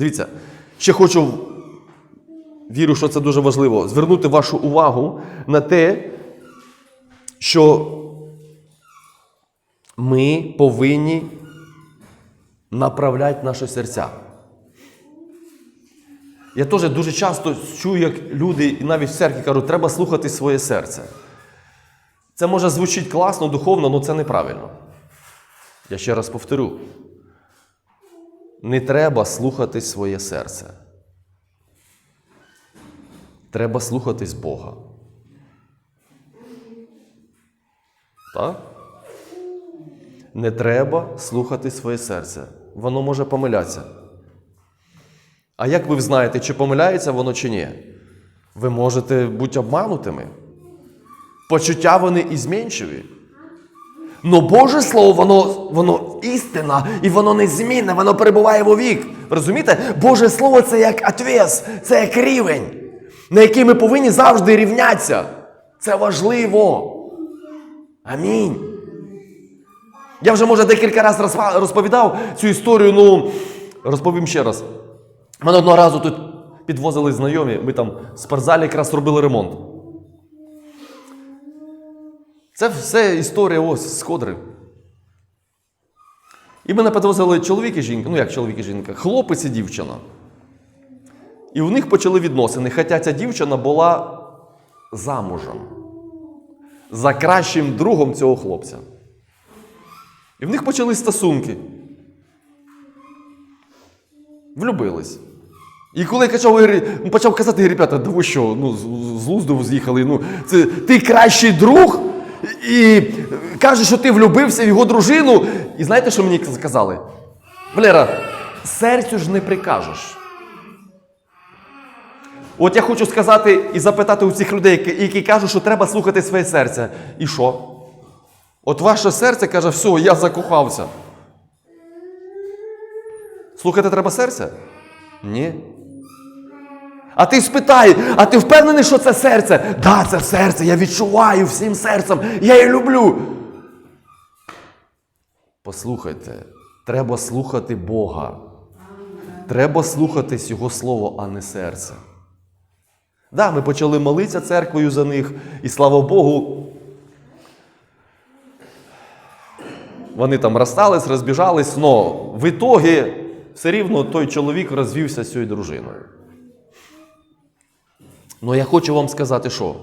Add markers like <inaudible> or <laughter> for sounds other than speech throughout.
Дивіться, ще хочу, вірю, що це дуже важливо, звернути вашу увагу на те, що ми повинні направляти наші серця. Я теж дуже часто чую, як люди, і навіть в церкві кажуть, треба слухати своє серце. Це може звучить класно, духовно, але це неправильно. Я ще раз повторю. Не треба слухати своє серце. Треба слухатись Бога. Так? Не треба слухати своє серце. Воно може помилятися. А як ви знаєте, чи помиляється воно, чи ні? Ви можете бути обманутими. Почуття вони і змінчиві. Но Боже Слово, воно, воно істина, і воно незмінне, воно перебуває вовік. Розумієте? Боже Слово це як отвес, це як рівень, на який ми повинні завжди рівнятися. Це важливо. Амінь. Я вже, може, декілька разів розповідав цю історію, ну розповім ще раз. Мене одного разу тут підвозили знайомі, ми там в спортзалі якраз робили ремонт. Це все історія ось з Ходри. І мене підвозили чоловік і жінка, ну як чоловік і жінка, хлопець і дівчина. І у них почали відносини, хоча ця дівчина була замужем за кращим другом цього хлопця. І в них почались стосунки. Влюбились. І коли я почав, почав казати, ребята, да ви що, ну, з лузду з'їхали, ну, це ти кращий друг, і каже, що ти влюбився в його дружину. І знаєте, що мені сказали? Валера, серцю ж не прикажеш. От я хочу сказати і запитати у цих людей, які, кажуть, що треба слухати своє серце. І що? От ваше серце каже, все, я закохався. Слухати треба серце? Ні. А ти спитай, а ти впевнений, що це серце? Да, це серце, я відчуваю всім серцем, я її люблю. Послухайте, треба слухати Бога. Треба слухатись Його Слово, а не серце. Да, ми почали молитися церквою за них, і слава Богу. Вони там розстались, розбіжались, але в ітогі все рівно той чоловік розвівся з цією дружиною. Ну я хочу вам сказати, що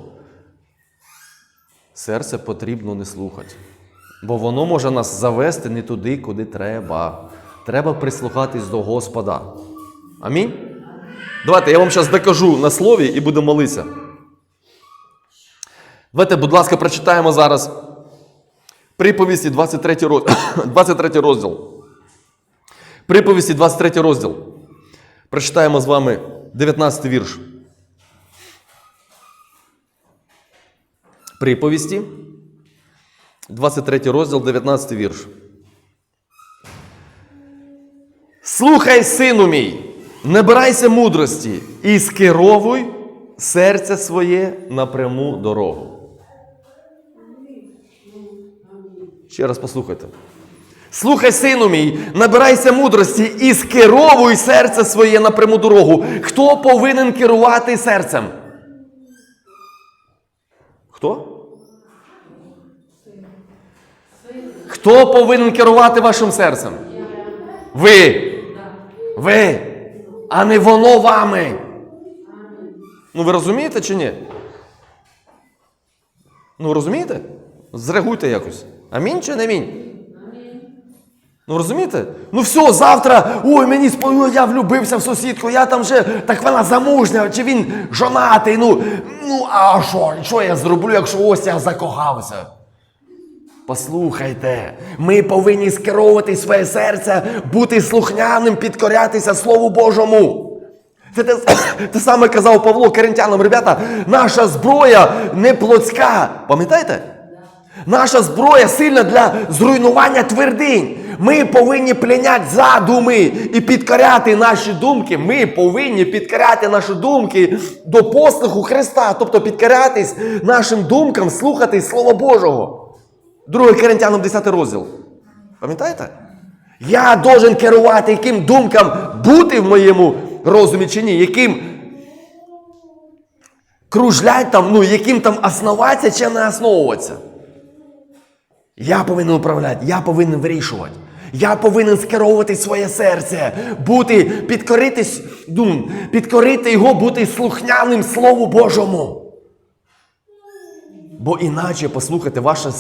серце потрібно не слухати, бо воно може нас завести не туди, куди треба. Треба прислухатись до Господа. Амінь. Давайте я вам зараз докажу на слові і будемо молитися. Давайте, будь ласка, прочитаємо зараз приповісті 23 розділ. 23 розділ. Приповісті 23 розділ. Прочитаємо з вами 19 вірш. Приповісті. 23 розділ, 19 вірш. Слухай, сину мій, набирайся мудрості і скеровуй серце своє на пряму дорогу. Ще раз послухайте. Слухай, сину мій, набирайся мудрості і скеровуй серце своє на пряму дорогу. Хто повинен керувати серцем? Хто? Хто повинен керувати вашим серцем? Ви. Ви. А не воно вами. Ну ви розумієте чи ні? Ну розумієте? Зреагуйте якось. Амінь чи не амінь? Ну розумієте? Ну все, завтра, ой, мені спою, я влюбився в сусідку, я там вже, так вона замужня, чи він жонатий, ну, ну а що, що я зроблю, якщо ось я закохався? Послухайте, ми повинні скеровувати своє серце, бути слухняним, підкорятися Слову Божому. Це те, <coughs> те саме казав Павло Коринтянам, ребята, наша зброя не плотська. Пам'ятаєте? Наша зброя сильна для зруйнування твердинь. Ми повинні пляняти задуми і підкоряти наші думки. Ми повинні підкоряти наші думки до послуху Христа, тобто підкорятись нашим думкам, слухати Слово Божого. 2 Коринтянам 10 розділ. Пам'ятаєте? Я должен керувати, яким думкам бути в моєму розумі чи ні, яким кружлять там, ну, яким там основатися чи не основуватися. Я повинен управляти, я повинен вирішувати. Я повинен скеровувати своє серце, бути, підкоритись, підкорити його, бути слухняним Слову Божому. Бо іначе, послухайте, ваше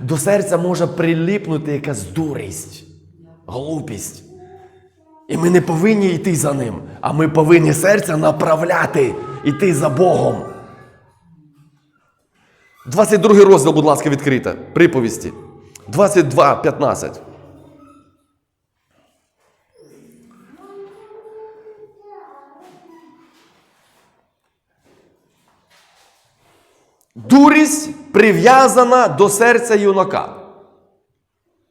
до серця може приліпнути якась дурість, глупість. І ми не повинні йти за ним, а ми повинні серця направляти, йти за Богом. 22 розділ, будь ласка, відкрите. Приповісті. 22, Дурість прив'язана до серця юнака.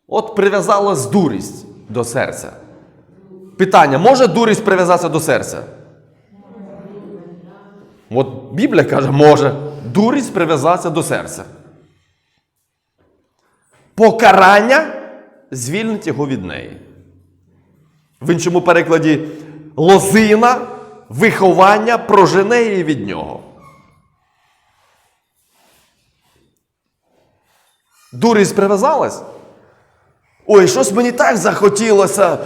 От прив'язалась дурість до серця. Питання: може дурість прив'язатися до серця? От Біблія каже, може. Дурість прив'язатися до серця. Покарання звільнить його від неї. В іншому перекладі лозина, виховання прожене її від нього. Дурість прив'язалась? Ой, щось мені так захотілося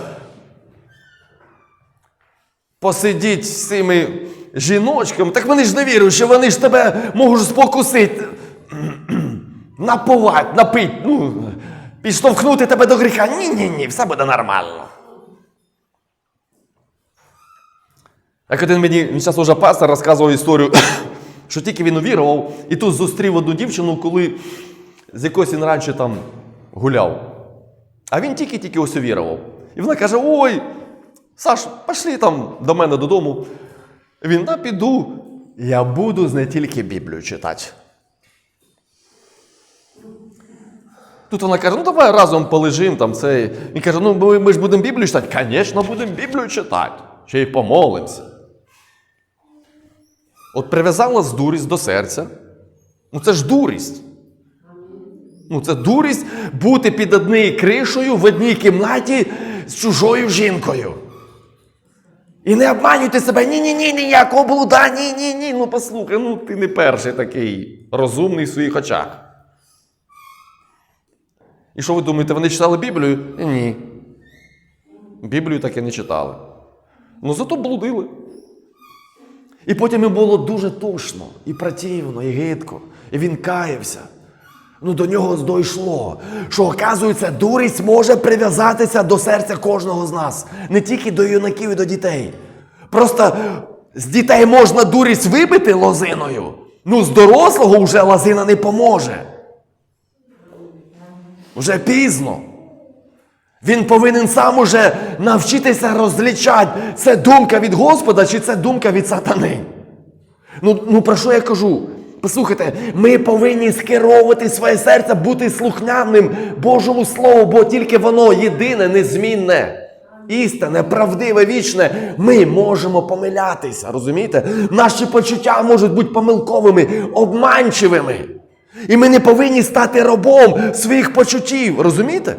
посидіть з цими жіночками. Так вони ж не вірять, що вони ж тебе можуть спокусити, <clears throat> напувати, напити, ну, підштовхнути тебе до гріха. Ні, ні, все буде нормально. Як один мені зараз уже пастор розказував історію, <clears throat> що тільки він увірував, і тут зустрів одну дівчину, коли з якоюсь він раніше там гуляв. А він тільки-тільки ось увірував. І вона каже: Ой, Саш, пішли там до мене додому. Він, да, піду. Я буду не тільки Біблію читати. Тут вона каже: ну давай разом полежимо там це. Він каже: ну ми, ми ж будемо Біблію читати. Звісно, будемо Біблію читати. Ще й помолимося. От прив'язалась дурість до серця. Ну це ж дурість. Ну, це дурість бути під однією кришею в одній кімнаті з чужою жінкою. І не обманюйте себе, ні-ні-ні, ніякого блуда, ні-ні-ні. Ну послухай, ну ти не перший такий розумний в своїх очах. І що ви думаєте, вони читали Біблію? Ні. Біблію таки не читали. Ну зато блудили. І потім їм було дуже тошно, і противно, і гидко. І він каявся. Ну до нього дійшло, що, оказується, дурість може прив'язатися до серця кожного з нас, не тільки до юнаків і до дітей. Просто з дітей можна дурість вибити лозиною, ну з дорослого вже лозина не поможе. Вже пізно. Він повинен сам уже навчитися розлічати, це думка від Господа чи це думка від сатани. Ну, ну про що я кажу? Послухайте, ми повинні скеровувати своє серце, бути слухняним Божому Слову, бо тільки воно єдине, незмінне, істинне, правдиве, вічне. Ми можемо помилятися, розумієте? Наші почуття можуть бути помилковими, обманчивими. І ми не повинні стати рабом своїх почуттів, розумієте?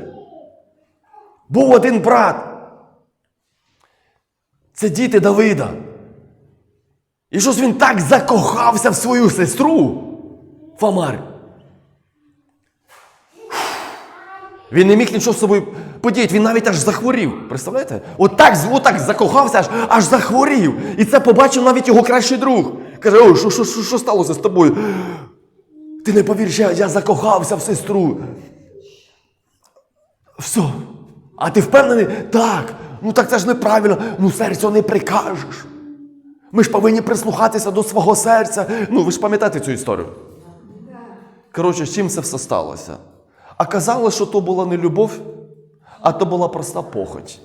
Був один брат. Це діти Давида. І щось він так закохався в свою сестру Фомар. Він не міг нічого з собою подіяти, він навіть аж захворів. Представляєте? От так, от так закохався, аж, аж захворів. І це побачив навіть його кращий друг. Каже: Ой, що, що, що, що сталося з тобою? Ти не повіриш, я, я закохався в сестру. Все. А ти впевнений? Так. Ну так це ж неправильно. Ну серцю не прикажеш. Ми ж повинні прислухатися до свого серця. Ну, ви ж пам'ятаєте цю історію? Коротше, з чим це все сталося? А казалось, що то була не любов, а то була проста похоть.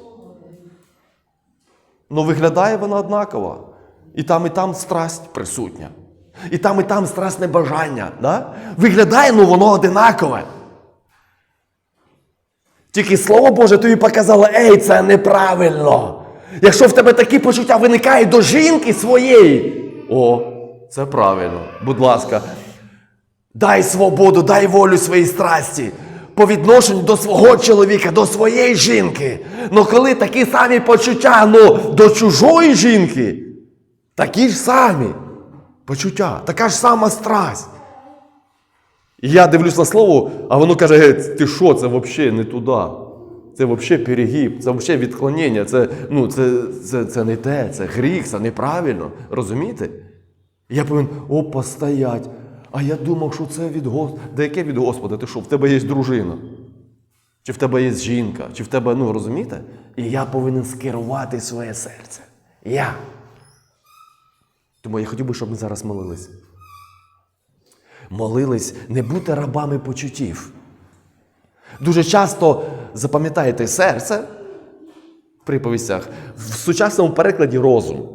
Ну, виглядає вона однаково. І там, і там страсть присутня. І там, і там страстне бажання. Да? Виглядає, ну воно одинакове. Тільки слово Боже тобі показало, ей, це неправильно. Якщо в тебе такі почуття виникають до жінки своєї, о, це правильно. Будь ласка, дай свободу, дай волю своїй страсті. по відношенню до свого чоловіка, до своєї жінки. Ну коли такі самі почуття ну, до чужої жінки, такі ж самі почуття, така ж сама страсть. І я дивлюсь на слово, а воно каже: ти що, це взагалі не туди. Це взагалі перегиб, це взагалі відклонення, це, ну, це, це, це не те, це гріх, це неправильно. Розумієте? Я повинен опа, стоять. А я думав, що це від Господа. Да яке від Господа? Ти що, в тебе є дружина? Чи в тебе є жінка, чи в тебе, ну розумієте? І я повинен скерувати своє серце. Я. Тому я хотів би, щоб ми зараз молились. Молились не бути рабами почуттів. Дуже часто запам'ятаєте серце в приповістях в сучасному перекладі розум.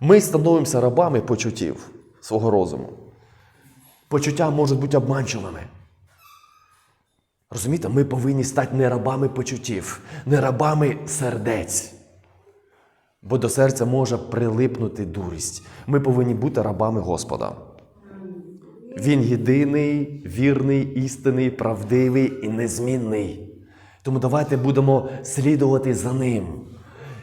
Ми становимося рабами почуттів свого розуму. Почуття можуть бути обманчивими. Розумієте, ми повинні стати не рабами почуттів, не рабами сердець. Бо до серця може прилипнути дурість. Ми повинні бути рабами Господа. Він єдиний, вірний, істинний, правдивий і незмінний. Тому давайте будемо слідувати за ним.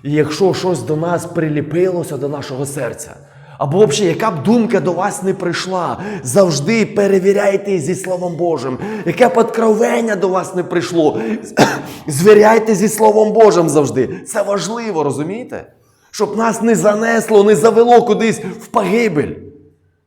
І якщо щось до нас приліпилося до нашого серця, або взагалі, яка б думка до вас не прийшла, завжди перевіряйте зі Словом Божим. Яке б откровення до вас не прийшло, <coughs> звіряйте зі Словом Божим завжди. Це важливо, розумієте? Щоб нас не занесло, не завело кудись в погибель.